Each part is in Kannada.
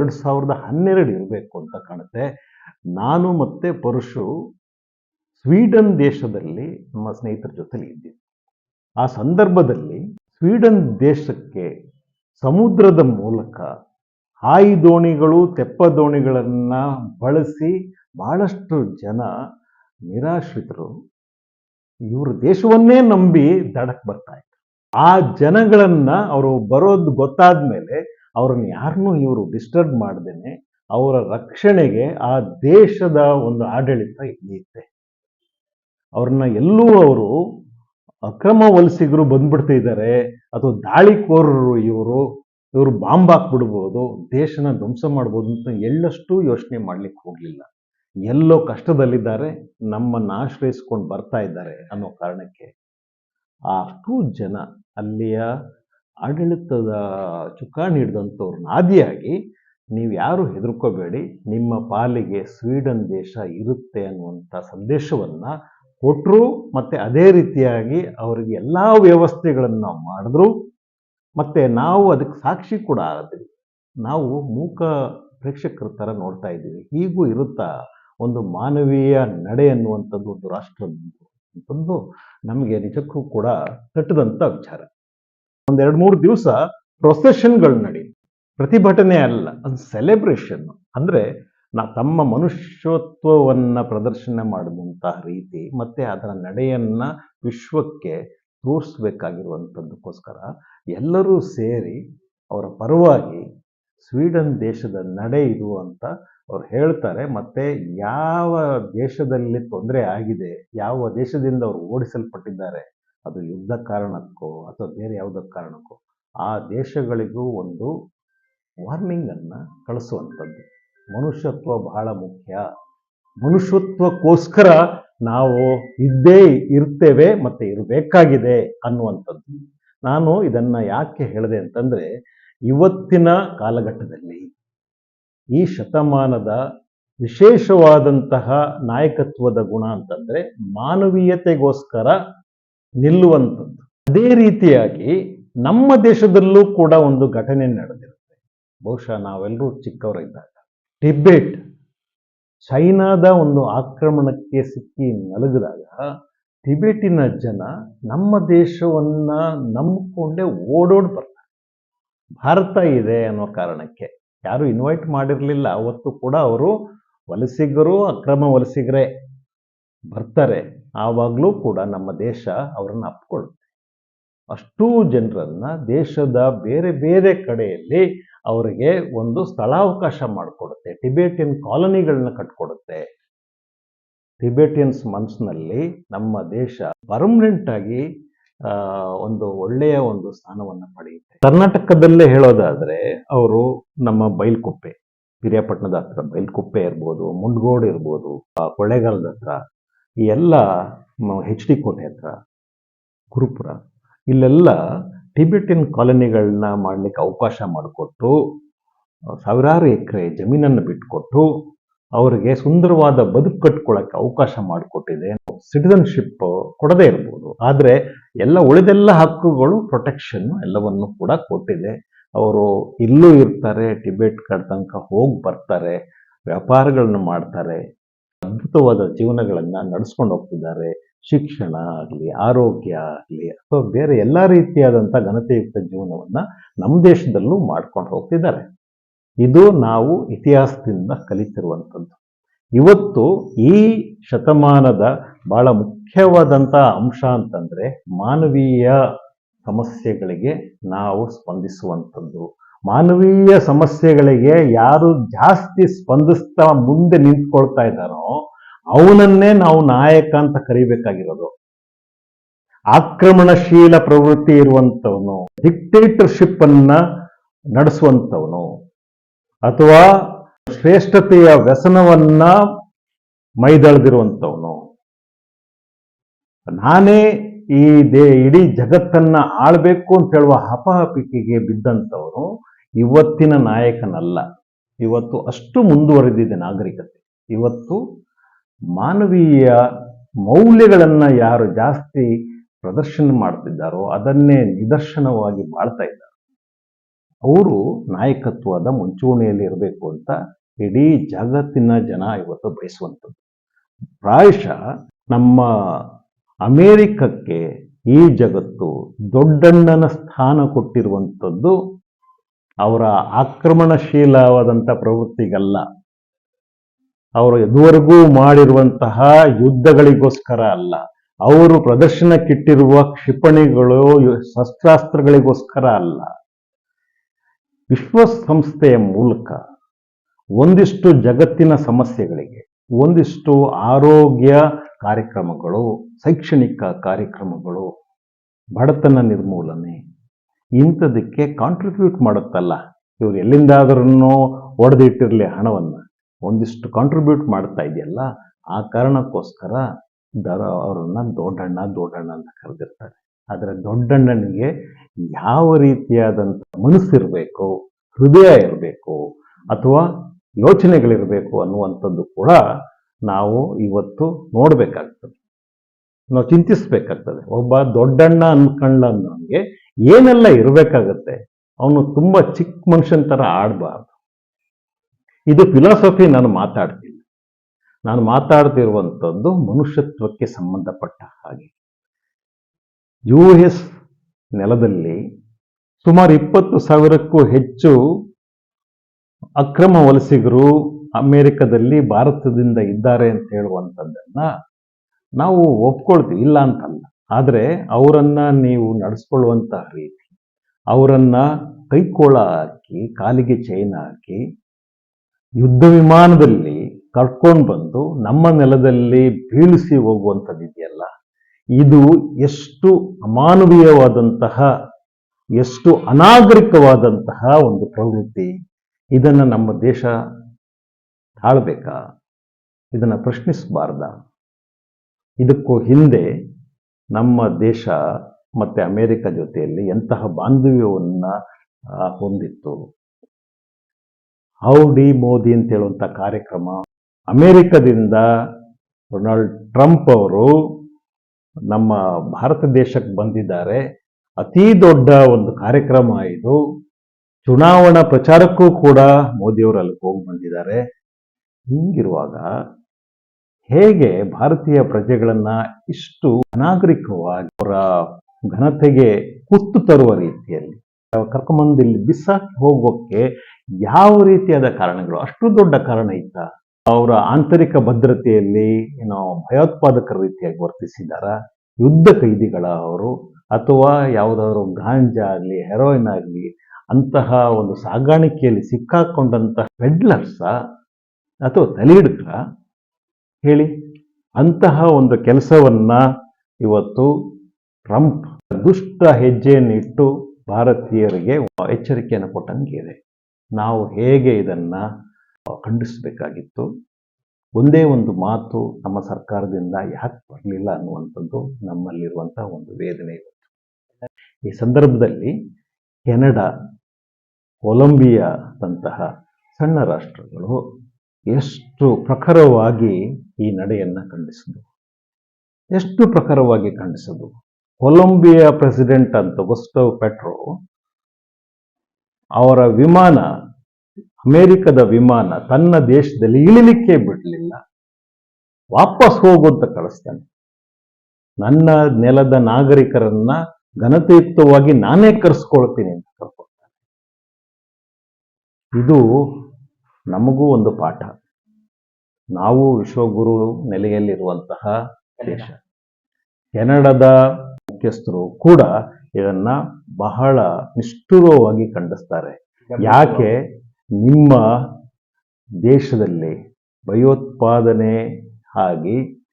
ಎರಡು ಸಾವಿರದ ಹನ್ನೆರಡು ಇರಬೇಕು ಅಂತ ಕಾಣುತ್ತೆ. ನಾನು ಮತ್ತೆ ಪರಶು ಸ್ವೀಡನ್ ದೇಶದಲ್ಲಿ ನಮ್ಮ ಸ್ನೇಹಿತರ ಜೊತೆಲಿ ಇದ್ದೀವಿ. ಆ ಸಂದರ್ಭದಲ್ಲಿ ಸ್ವೀಡನ್ ದೇಶಕ್ಕೆ ಸಮುದ್ರದ ಮೂಲಕ ಹಾಯಿ ದೋಣಿಗಳು, ತೆಪ್ಪ ದೋಣಿಗಳನ್ನು ಬಳಸಿ ಬಹಳಷ್ಟು ಜನ ನಿರಾಶ್ರಿತರು ಇವ್ರ ದೇಶವನ್ನೇ ನಂಬಿ ದಡಕ್ಕೆ ಬರ್ತಾ ಇದ್ರು. ಆ ಜನಗಳನ್ನು ಅವರು ಬರೋದು ಗೊತ್ತಾದ ಮೇಲೆ ಅವ್ರನ್ನ ಯಾರನ್ನೂ ಇವರು ಡಿಸ್ಟರ್ಬ್ ಮಾಡ್ದೇನೆ, ಅವರ ರಕ್ಷಣೆಗೆ ಆ ದೇಶದ ಒಂದು ಆಡಳಿತ ಇಲ್ಲಿತ್ತೆ ಅವ್ರನ್ನ ಎಲ್ಲೂ ಅವರು ಅಕ್ರಮ ವಲಸಿಗರು ಬಂದ್ಬಿಡ್ತಿದ್ದಾರೆ ಅಥವಾ ದಾಳಿಕೋರರು ಇವರು ಇವರು ಬಾಂಬ್ ಹಾಕ್ಬಿಡ್ಬೋದು, ದೇಶನ ಧ್ವಂಸ ಮಾಡ್ಬೋದು ಅಂತ ಎಳ್ಳಷ್ಟು ಯೋಚನೆ ಮಾಡ್ಲಿಕ್ಕೆ ಹೋಗಲಿಲ್ಲ. ಎಲ್ಲೋ ಕಷ್ಟದಲ್ಲಿದ್ದಾರೆ, ನಮ್ಮನ್ನು ಆಶ್ರಯಿಸ್ಕೊಂಡು ಬರ್ತಾ ಇದ್ದಾರೆ ಅನ್ನೋ ಕಾರಣಕ್ಕೆ. ಅಷ್ಟು ಜನ ಅಲ್ಲಿಯ ಆಡಳಿತದ ಚುಕ್ಕಾಣಿ ಹಿಡಿದಂಥವ್ರನ್ನ ಆದಿಯಾಗಿ ನೀವು ಯಾರು ಹೆದರ್ಕೋಬೇಡಿ. ನಿಮ್ಮ ಪಾಲಿಗೆ ಸ್ವೀಡನ್ ದೇಶ ಇರುತ್ತೆ ಅನ್ನುವಂಥ ಸಂದೇಶವನ್ನು ಕೊಟ್ಟರು ಮತ್ತು ಅದೇ ರೀತಿಯಾಗಿ ಅವರಿಗೆ ಎಲ್ಲ ವ್ಯವಸ್ಥೆಗಳನ್ನು ಮಾಡಿದ್ರು. ಮತ್ತು ನಾವು ಅದಕ್ಕೆ ಸಾಕ್ಷಿ ಕೂಡ ಆದ್ವಿ. ನಾವು ಮೂಕ ಪ್ರೇಕ್ಷಕರ ಥರ ನೋಡ್ತಾ ಇದ್ದೀವಿ. ಹೀಗೂ ಇರುತ್ತಾ ಒಂದು ಮಾನವೀಯ ನಡೆ ಅನ್ನುವಂಥದ್ದು ಒಂದು ರಾಷ್ಟ್ರ ಅಂತಂದು ನಮಗೆ ನಿಜಕ್ಕೂ ಕೂಡ ತಟ್ಟದಂಥ ವಿಚಾರ. ಒಂದೆರಡು ಮೂರು ದಿವಸ ಪ್ರೊಸೆಷನ್ಗಳು ನಡಿ. ಪ್ರತಿಭಟನೆ ಅಲ್ಲ, ಅದು ಸೆಲೆಬ್ರೇಷನ್ ಅಂದರೆ ನಾ ತಮ್ಮ ಮನುಷ್ಯತ್ವವನ್ನು ಪ್ರದರ್ಶನ ಮಾಡುವಂತಹ ರೀತಿ, ಮತ್ತು ಅದರ ನಡೆಯನ್ನು ವಿಶ್ವಕ್ಕೆ ತೋರಿಸ್ಬೇಕಾಗಿರುವಂಥದ್ದಕ್ಕೋಸ್ಕರ ಎಲ್ಲರೂ ಸೇರಿ ಅವರ ಪರವಾಗಿ ಸ್ವೀಡನ್ ದೇಶದ ನಡೆ ಇದು ಅಂತ ಅವ್ರು ಹೇಳ್ತಾರೆ. ಮತ್ತು ಯಾವ ದೇಶದಲ್ಲಿ ತೊಂದರೆ ಆಗಿದೆ, ಯಾವ ದೇಶದಿಂದ ಅವರು ಓಡಿಸಲ್ಪಟ್ಟಿದ್ದಾರೆ ಅದು ಯುದ್ಧ ಕಾರಣಕ್ಕೋ ಅಥವಾ ಬೇರೆ ಯಾವುದೋ ಕಾರಣಕ್ಕೋ ಆ ದೇಶಗಳಿಗೂ ಒಂದು ವಾರ್ನಿಂಗನ್ನು ಕಳಿಸುವಂಥದ್ದು. ಮನುಷ್ಯತ್ವ ಬಹಳ ಮುಖ್ಯ. ಮನುಷ್ಯತ್ವಕ್ಕೋಸ್ಕರ ನಾವು ಇದ್ದೇ ಇರ್ತೇವೆ ಮತ್ತು ಇರಬೇಕಾಗಿದೆ ಅನ್ನುವಂಥದ್ದು. ನಾನು ಇದನ್ನು ಯಾಕೆ ಹೇಳಿದೆ ಅಂತಂದರೆ, ಇವತ್ತಿನ ಕಾಲಘಟ್ಟದಲ್ಲಿ ಈ ಶತಮಾನದ ವಿಶೇಷವಾದಂತಹ ನಾಯಕತ್ವದ ಗುಣ ಅಂತಂದರೆ ಮಾನವೀಯತೆಗೋಸ್ಕರ ನಿಲ್ಲುವಂಥದ್ದು. ಅದೇ ರೀತಿಯಾಗಿ ನಮ್ಮ ದೇಶದಲ್ಲೂ ಕೂಡ ಒಂದು ಘಟನೆ ನಡೆದಿರುತ್ತೆ. ಬಹುಶಃ ನಾವೆಲ್ಲರೂ ಚಿಕ್ಕವರಿದ್ದಾಗ. ಟಿಬೆಟ್, ಚೈನಾದ ಒಂದು ಆಕ್ರಮಣಕ್ಕೆ ಸಿಕ್ಕಿ ನಲುಗಿದಾಗ ಟಿಬೆಟಿನ ಜನ ನಮ್ಮ ದೇಶವನ್ನ ನಂಬಿಕೊಂಡೇ ಓಡೋಡ್ ಬರ್ತಾರೆ. ಭಾರತ ಇದೆ ಅನ್ನೋ ಕಾರಣಕ್ಕೆ. ಯಾರು ಇನ್ವೈಟ್ ಮಾಡಿರಲಿಲ್ಲ. ಅವತ್ತು ಕೂಡ ಅವರು ವಲಸಿಗರು, ಅಕ್ರಮ ವಲಸಿಗರೇ ಬರ್ತಾರೆ. ಆವಾಗಲೂ ಕೂಡ ನಮ್ಮ ದೇಶ ಅವರನ್ನು ಅಪ್ಕೊಳ್ಳುತ್ತೆ. ಅಷ್ಟೂ ಜನರನ್ನು ದೇಶದ ಬೇರೆ ಬೇರೆ ಕಡೆಯಲ್ಲಿ ಅವರಿಗೆ ಒಂದು ಸ್ಥಳಾವಕಾಶ ಮಾಡಿಕೊಡುತ್ತೆ. ಟಿಬೇಟಿಯನ್ ಕಾಲನಿಗಳನ್ನ ಕಟ್ಕೊಡುತ್ತೆ. ಟಿಬೇಟಿಯನ್ಸ್ ಮನಸ್ಸಿನಲ್ಲಿ ನಮ್ಮ ದೇಶ ಪರ್ಮನೆಂಟ್ ಆಗಿ ಒಂದು ಒಳ್ಳೆಯ ಒಂದು ಸ್ಥಾನವನ್ನು ಪಡೆಯುತ್ತೆ. ಕರ್ನಾಟಕದಲ್ಲೇ ಹೇಳೋದಾದ್ರೆ ಅವರು ನಮ್ಮ ಬೈಲ್ಕುಪ್ಪೆ ಪಿರಿಯಾಪಟ್ಟಣದ ಹತ್ರ ಬೈಲ್ಕುಪ್ಪೆ ಇರ್ಬೋದು, ಮುಂಡ್ಗೋಡು ಇರ್ಬೋದು ಕೊಳ್ಳೇಗಾಲದ ಹತ್ರ ಎಲ್ಲ ಹೆಚ್ ಡಿ ಕೋಟೆ ಹತ್ರ ಗುರುಪುರ ಇಲ್ಲೆಲ್ಲ ಟಿಬೆಟಿನ್ ಕಾಲೋನಿಗಳನ್ನ ಮಾಡಲಿಕ್ಕೆ ಅವಕಾಶ ಮಾಡಿಕೊಟ್ಟು ಸಾವಿರಾರು ಎಕರೆ ಜಮೀನನ್ನು ಬಿಟ್ಟುಕೊಟ್ಟು ಅವರಿಗೆ ಸುಂದರವಾದ ಬದುಕು ಕಟ್ಕೊಳ್ಳೋಕ್ಕೆ ಅವಕಾಶ ಮಾಡಿಕೊಟ್ಟಿದೆ ಸಿಟಿಸನ್ಶಿಪ್ ಕೊಡದೇ ಇರ್ಬೋದು. ಆದರೆ ಎಲ್ಲ ಉಳಿದೆಲ್ಲ ಹಕ್ಕುಗಳು ಪ್ರೊಟೆಕ್ಷನ್ ಎಲ್ಲವನ್ನು ಕೂಡ ಕೊಟ್ಟಿದೆ. ಅವರು ಇಲ್ಲೂ ಇರ್ತಾರೆ, ಟಿಬೆಟ್ ಕಡೆ ತನಕ ಹೋಗಿ ಬರ್ತಾರೆ ವ್ಯಾಪಾರಗಳನ್ನು ಮಾಡ್ತಾರೆ. ಅದ್ಭುತವಾದ ಜೀವನಗಳನ್ನು ನಡೆಸ್ಕೊಂಡು ಹೋಗ್ತಿದ್ದಾರೆ. ಶಿಕ್ಷಣ ಆಗಲಿ, ಆರೋಗ್ಯ ಆಗಲಿ, ಅಥವಾ ಬೇರೆ ಎಲ್ಲ ರೀತಿಯಾದಂಥ ಘನತೆಯುಕ್ತ ಜೀವನವನ್ನು ನಮ್ಮ ದೇಶದಲ್ಲೂ ಮಾಡ್ಕೊಂಡು ಹೋಗ್ತಿದ್ದಾರೆ. ಇದು ನಾವು ಇತಿಹಾಸದಿಂದ ಕಲಿತಿರುವಂಥದ್ದು. ಇವತ್ತು ಈ ಶತಮಾನದ ಬಹಳ ಮುಖ್ಯವಾದಂಥ ಅಂಶ ಅಂತಂದ್ರೆ ಮಾನವೀಯ ಸಮಸ್ಯೆಗಳಿಗೆ ನಾವು ಸ್ಪಂದಿಸುವಂಥದ್ದು. ಮಾನವೀಯ ಸಮಸ್ಯೆಗಳಿಗೆ ಯಾರು ಜಾಸ್ತಿ ಸ್ಪಂದಿಸ್ತಾ ಮುಂದೆ ನಿಂತ್ಕೊಳ್ತಾ ಇದ್ದಾರೋ ಅವನನ್ನೇ ನಾವು ನಾಯಕ ಅಂತ ಕರಿಬೇಕಾಗಿರೋದು. ಆಕ್ರಮಣಶೀಲ ಪ್ರವೃತ್ತಿ ಇರುವಂಥವನು ಡಿಕ್ಟೇಟರ್ಶಿಪ್ ಅನ್ನ ನಡೆಸುವಂಥವನು, ಅಥವಾ ಶ್ರೇಷ್ಠತೆಯ ವ್ಯಸನವನ್ನ ಮೈದಳೆದಿರುವಂಥವನು. ನಾನೇ ಈ ದೇ, ಇಡೀ ಜಗತ್ತನ್ನ ಆಳ್ಬೇಕು ಅಂತ ಹೇಳುವ ಹಪಹಪಿಕೆಗೆ ಬಿದ್ದಂಥವನು ಇವತ್ತಿನ ನಾಯಕನಲ್ಲ. ಇವತ್ತು ಅಷ್ಟು ಮುಂದುವರೆದಿದೆ ನಾಗರಿಕತೆ. ಇವತ್ತು ಮಾನವೀಯ ಮೌಲ್ಯಗಳನ್ನು ಯಾರು ಜಾಸ್ತಿ ಪ್ರದರ್ಶನ ಮಾಡ್ತಿದ್ದಾರೋ ಅದನ್ನೇ ನಿದರ್ಶನವಾಗಿ ಬಾಳ್ತಾ ಇದ್ದಾರೆ. ಅವರು ನಾಯಕತ್ವದ ಮುಂಚೂಣಿಯಲ್ಲಿ ಇರಬೇಕು ಅಂತ ಇಡೀ ಜಗತ್ತಿನ ಜನ ಇವತ್ತು ಬಯಸುವಂಥದ್ದು. ಪ್ರಾಯಶಃ ನಮ್ಮ ಅಮೇರಿಕಕ್ಕೆ ಈ ಜಗತ್ತು ದೊಡ್ಡಣ್ಣನ ಸ್ಥಾನ ಕೊಟ್ಟಿರುವಂಥದ್ದು ಅವರ ಆಕ್ರಮಣಶೀಲವಾದಂಥ ಪ್ರವೃತ್ತಿಗಲ್ಲ. ಅವರು ಇದುವರೆಗೂ ಮಾಡಿರುವಂತಹ ಯುದ್ಧಗಳಿಗೋಸ್ಕರ ಅಲ್ಲ. ಅವರು ಪ್ರದರ್ಶನಕ್ಕಿಟ್ಟಿರುವ ಕ್ಷಿಪಣಿಗಳು ಶಸ್ತ್ರಾಸ್ತ್ರಗಳಿಗೋಸ್ಕರ ಅಲ್ಲ. ವಿಶ್ವಸಂಸ್ಥೆಯ ಮೂಲಕ ಒಂದಿಷ್ಟು ಜಗತ್ತಿನ ಸಮಸ್ಯೆಗಳಿಗೆ, ಒಂದಿಷ್ಟು ಆರೋಗ್ಯ ಕಾರ್ಯಕ್ರಮಗಳು, ಶೈಕ್ಷಣಿಕ ಕಾರ್ಯಕ್ರಮಗಳು, ಬಡತನ ನಿರ್ಮೂಲನೆ ಇಂಥದಕ್ಕೆ ಕಾಂಟ್ರಿಬ್ಯೂಟ್ ಮಾಡುತ್ತಲ್ಲ. ಇವ್ರು ಎಲ್ಲಿಂದಾದ್ರೂ ಒಡೆದಿಟ್ಟಿರಲಿ ಹಣವನ್ನು. ಒಂದಿಷ್ಟು ಕಾಂಟ್ರಿಬ್ಯೂಟ್ ಮಾಡ್ತಾ ಇದೆಯಲ್ಲ, ಆ ಕಾರಣಕ್ಕೋಸ್ಕರ ದರ ಅವರನ್ನ ದೊಡ್ಡಣ್ಣ ದೊಡ್ಡಣ್ಣ ಅಂತ ಕರೆದಿರ್ತಾರೆ. ಆದರೆ ದೊಡ್ಡಣ್ಣನಿಗೆ ಯಾವ ರೀತಿಯಾದಂಥ ಮನಸ್ಸಿರಬೇಕು, ಹೃದಯ ಇರಬೇಕು, ಅಥವಾ ಯೋಚನೆಗಳಿರಬೇಕು ಅನ್ನುವಂಥದ್ದು ಕೂಡ ನಾವು ಇವತ್ತು ನೋಡಬೇಕಾಗ್ತದೆ. ನಾವು ಚಿಂತಿಸಬೇಕಾಗ್ತದೆ. ಒಬ್ಬ ದೊಡ್ಡಣ್ಣ ಅನ್ಕೊಂಡವನಿಗೆ ಏನೆಲ್ಲ ಇರಬೇಕಾಗತ್ತೆ? ಅವನು ತುಂಬ ಚಿಕ್ಕ ಮನುಷ್ಯನ ಥರ ಆಡಬಾರ್ದು. ಇದು ಫಿಲಾಸಫಿ ನಾನು ಮಾತಾಡ್ತಿಲ್ಲ ನಾನು ಮಾತಾಡ್ತಿರುವಂಥದ್ದು ಮನುಷ್ಯತ್ವಕ್ಕೆ ಸಂಬಂಧಪಟ್ಟ ಹಾಗೆ. ಯು ಎಸ್ ನೆಲದಲ್ಲಿ ಸುಮಾರು ಇಪ್ಪತ್ತು ಸಾವಿರಕ್ಕೂ ಹೆಚ್ಚು ಅಕ್ರಮ ವಲಸಿಗರು ಅಮೇರಿಕದಲ್ಲಿ ಭಾರತದಿಂದ ಇದ್ದಾರೆ ಅಂತ ಹೇಳುವಂಥದ್ದನ್ನು ನಾವು ಒಪ್ಕೊಳ್ತೀವಿ. ಇಲ್ಲ ಅಂತಲ್ಲ. ಆದರೆ ಅವರನ್ನ ನೀವು ನಡೆಸ್ಕೊಳ್ಳುವಂಥ ರೀತಿ, ಅವರನ್ನ ಕೈಕೋಳ ಹಾಕಿ ಕಾಲಿಗೆ ಚೈನ್ ಹಾಕಿ, ಯುದ್ಧ ವಿಮಾನದಲ್ಲಿ ಕರ್ಕೊಂಡು ಬಂದು ನಮ್ಮ ನೆಲದಲ್ಲಿ ಬೀಳಿಸಿ ಹೋಗುವಂಥದ್ದು ಇದೆಯಲ್ಲ, ಇದು ಎಷ್ಟು ಅಮಾನವೀಯವಾದಂತಹ, ಎಷ್ಟು ಅನಾಗರಿಕವಾದಂತಹ ಒಂದು ಪ್ರವೃತ್ತಿ. ಇದನ್ನು ನಮ್ಮ ದೇಶ ತಾಳ್ಬೇಕಾ? ಇದನ್ನು ಪ್ರಶ್ನಿಸಬಾರ್ದ? ಇದಕ್ಕೂ ಹಿಂದೆ ನಮ್ಮ ದೇಶ ಮತ್ತು ಅಮೇರಿಕ ಜೊತೆಯಲ್ಲಿ ಎಂತಹ ಬಾಂಧವ್ಯವನ್ನು ಹೊಂದಿತ್ತು ಹೊಂದಿತ್ತು. ಹೌಡಿ ಮೋದಿ ಅಂತ ಹೇಳುವಂಥ ಕಾರ್ಯಕ್ರಮ, ಅಮೇರಿಕದಿಂದ ಡೊನಾಲ್ಡ್ ಟ್ರಂಪ್ ಅವರು ನಮ್ಮ ಭಾರತ ದೇಶಕ್ಕೆ ಬಂದಿದ್ದಾರೆ. ಅತಿ ದೊಡ್ಡ ಒಂದು ಕಾರ್ಯಕ್ರಮ ಇದು. ಚುನಾವಣಾ ಪ್ರಚಾರಕ್ಕೂ ಕೂಡ ಮೋದಿಯವರು ಅಲ್ಲಿ ಹೋಗಿ ಬಂದಿದ್ದಾರೆ. ಹಿಂಗಿರುವಾಗ ಹೇಗೆ ಭಾರತೀಯ ಪ್ರಜೆಗಳನ್ನ ಇಷ್ಟು ಅನಾಗರಿಕವಾಗಿ ಅವರ ಘನತೆಗೆ ಕುತ್ತು ತರುವ ರೀತಿಯಲ್ಲಿ ಕರ್ಕೊಂಬಂದು ಇಲ್ಲಿ ಬಿಸಾಕಿ ಹೋಗೋಕ್ಕೆ ಯಾವ ರೀತಿಯಾದ ಕಾರಣಗಳು? ಅಷ್ಟು ದೊಡ್ಡ ಕಾರಣ ಇತ್ತ? ಅವರ ಆಂತರಿಕ ಭದ್ರತೆಯಲ್ಲಿ ಏನೋ ಭಯೋತ್ಪಾದಕರ ರೀತಿಯಾಗಿ ವರ್ತಿಸಿದಾರ? ಯುದ್ಧ ಕೈದಿಗಳ ಅವರು? ಅಥವಾ ಯಾವುದಾದ್ರು ಗಾಂಜಾ ಆಗಲಿ ಹೆರೋಯಿನ್ ಆಗಲಿ, ಅಂತಹ ಒಂದು ಸಾಗಾಣಿಕೆಯಲ್ಲಿ ಸಿಕ್ಕಾಕೊಂಡಂತಹ ಪೆಡ್ಲರ್ಸ ಅಥವಾ ತಲೆಹಿಡ್ಕರ ಹೇಳಿ. ಅಂತಹ ಒಂದು ಕೆಲಸವನ್ನು ಇವತ್ತು ಟ್ರಂಪ್ ದುಷ್ಟ ಹೆಜ್ಜೆಯನ್ನಿಟ್ಟು ಭಾರತೀಯರಿಗೆ ಎಚ್ಚರಿಕೆಯನ್ನು ಕೊಟ್ಟಂಗಿದೆ. ನಾವು ಹೇಗೆ ಇದನ್ನು ಖಂಡಿಸಬೇಕಾಗಿತ್ತು? ಒಂದೇ ಒಂದು ಮಾತು ನಮ್ಮ ಸರ್ಕಾರದಿಂದ ಯಾಕೆ ಬರಲಿಲ್ಲ ಅನ್ನುವಂಥದ್ದು ನಮ್ಮಲ್ಲಿರುವಂಥ ಒಂದು ವೇದನೆ ಇವತ್ತು. ಈ ಸಂದರ್ಭದಲ್ಲಿ ಕೆನಡಾ, ಕೊಲಂಬಿಯಾದಂತಹ ಸಣ್ಣ ರಾಷ್ಟ್ರಗಳು ಎಷ್ಟು ಪ್ರಖರವಾಗಿ ಈ ನಡೆಯನ್ನು ಖಂಡಿಸಿದವು ಎಷ್ಟು ಪ್ರಖರವಾಗಿ ಖಂಡಿಸಿದವು ಕೊಲಂಬಿಯಾ ಪ್ರೆಸಿಡೆಂಟ್ ಅಂತ ಗುಸ್ಟವ್ ಪೆಟ್ರೋ ಅವರ ವಿಮಾನ, ಅಮೇರಿಕದ ವಿಮಾನ ತನ್ನ ದೇಶದಲ್ಲಿ ಇಳಿಲಿಕ್ಕೆ ಬಿಡಲಿಲ್ಲ. ವಾಪಸ್ ಹೋಗುವಂತ ಕಳಿಸ್ತಾನೆ. ನನ್ನ ನೆಲದ ನಾಗರಿಕರನ್ನ ಘನತೆಯುಕ್ತವಾಗಿ ನಾನೇ ಕರೆಸ್ಕೊಳ್ತೀನಿ ಅಂತ ಕರ್ಕೊಳ್ತಾನೆ. ಇದು ನಮಗೂ ಒಂದು ಪಾಠ. ನಾವು ವಿಶ್ವಗುರು ನೆಲೆಯಲ್ಲಿರುವಂತಹ ದೇಶ. ಕೆನಡಾದ ಮುಖ್ಯಸ್ಥರು ಕೂಡ ಇದನ್ನ ಬಹಳ ನಿಷ್ಠುರವಾಗಿ ಖಂಡಿಸ್ತಾರೆ. ಯಾಕೆ? ನಿಮ್ಮ ದೇಶದಲ್ಲಿ ಭಯೋತ್ಪಾದನೆ ಆಗಿ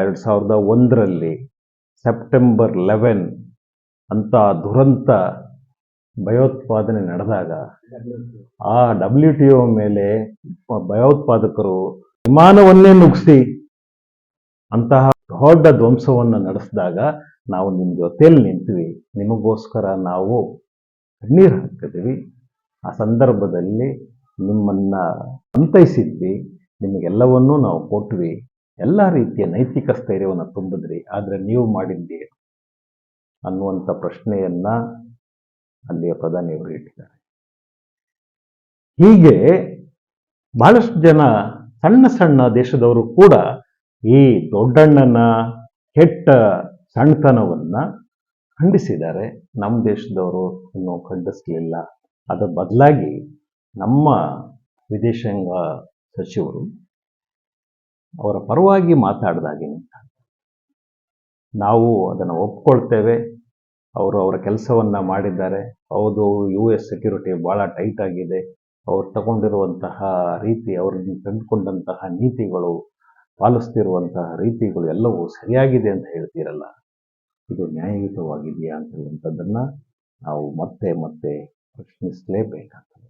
ಎರಡು ಸಾವಿರದ ಒಂದರಲ್ಲಿ ಸೆಪ್ಟೆಂಬರ್ ಲೆವೆನ್ ಅಂತ ದುರಂತ ಭಯೋತ್ಪಾದನೆ ನಡೆದಾಗ ಆ ಡಬ್ಲ್ಯೂ ಟಿ ಒ ಮೇಲೆ ಭಯೋತ್ಪಾದಕರು ವಿಮಾನವನ್ನೇ ನುಗ್ಗಿಸಿ ಅಂತಹ ದೊಡ್ಡ ಧ್ವಂಸವನ್ನು ನಡೆಸಿದಾಗ ನಾವು ನಿಮ್ಮ ಜೊತೆಯಲ್ಲಿ ನಿಂತೀವಿ. ನಿಮಗೋಸ್ಕರ ನಾವು ಕಣ್ಣೀರು ಹಾಕಿದ್ವಿ ಆ ಸಂದರ್ಭದಲ್ಲಿ ನಿಮ್ಮನ್ನ ಅಂತೈಸಿದ್ವಿ ನಿಮಗೆಲ್ಲವನ್ನೂ ನಾವು ಕೊಟ್ವಿ. ಎಲ್ಲ ರೀತಿಯ ನೈತಿಕ ಸ್ಥೈರ್ಯವನ್ನು ತುಂಬಿದ್ರಿ. ಆದರೆ ನೀವು ಮಾಡಿದ್ದೀರಿ ಅನ್ನುವಂಥ ಪ್ರಶ್ನೆಯನ್ನ ಅಲ್ಲಿಯ ಪ್ರಧಾನಿಯವರು ಇಟ್ಟಿದ್ದಾರೆ. ಹೀಗೆ ಬಹಳಷ್ಟು ಜನ ಸಣ್ಣ ಸಣ್ಣ ದೇಶದವರು ಕೂಡ ಈ ದೊಡ್ಡಣ್ಣನ ಕೆಟ್ಟ ಸಣ್ಣತನವನ್ನ ಖಂಡಿಸಿದ್ದಾರೆ. ನಮ್ಮ ದೇಶದವರು ಇನ್ನೂ ಖಂಡಿಸಲಿಲ್ಲ. ಅದರ ಬದಲಾಗಿ ನಮ್ಮ ವಿದೇಶಾಂಗ ಸಚಿವರು ಅವರ ಪರವಾಗಿ ಮಾತಾಡಿದಾಗೆ ನಾವು ಅದನ್ನು ಒಪ್ಕೊಳ್ತೇವೆ. ಅವರು ಅವರ ಕೆಲಸವನ್ನ ಮಾಡಿದ್ದಾರೆ. ಹೌದು ಯು ಎಸ್ ಸೆಕ್ಯೂರಿಟಿ ಭಾಳ ಟೈಟ್ ಆಗಿದೆ. ಅವ್ರು ತಗೊಂಡಿರುವಂತಹ ರೀತಿ ಅವ್ರು ತಂದುಕೊಂಡಂತಹ ನೀತಿಗಳು, ಪಾಲಿಸ್ತಿರುವಂತಹ ರೀತಿಗಳು ಎಲ್ಲವೂ ಸರಿಯಾಗಿದೆ ಅಂತ ಹೇಳ್ತೀರಲ್ಲ. ಇದು ನ್ಯಾಯಯುತವಾಗಿದೆಯಾ ಅಂತ ನಾವು ಮತ್ತೆ ಮತ್ತೆ ಪ್ರಶ್ನಿಸಲೇಬೇಕಾಗ್ತದೆ.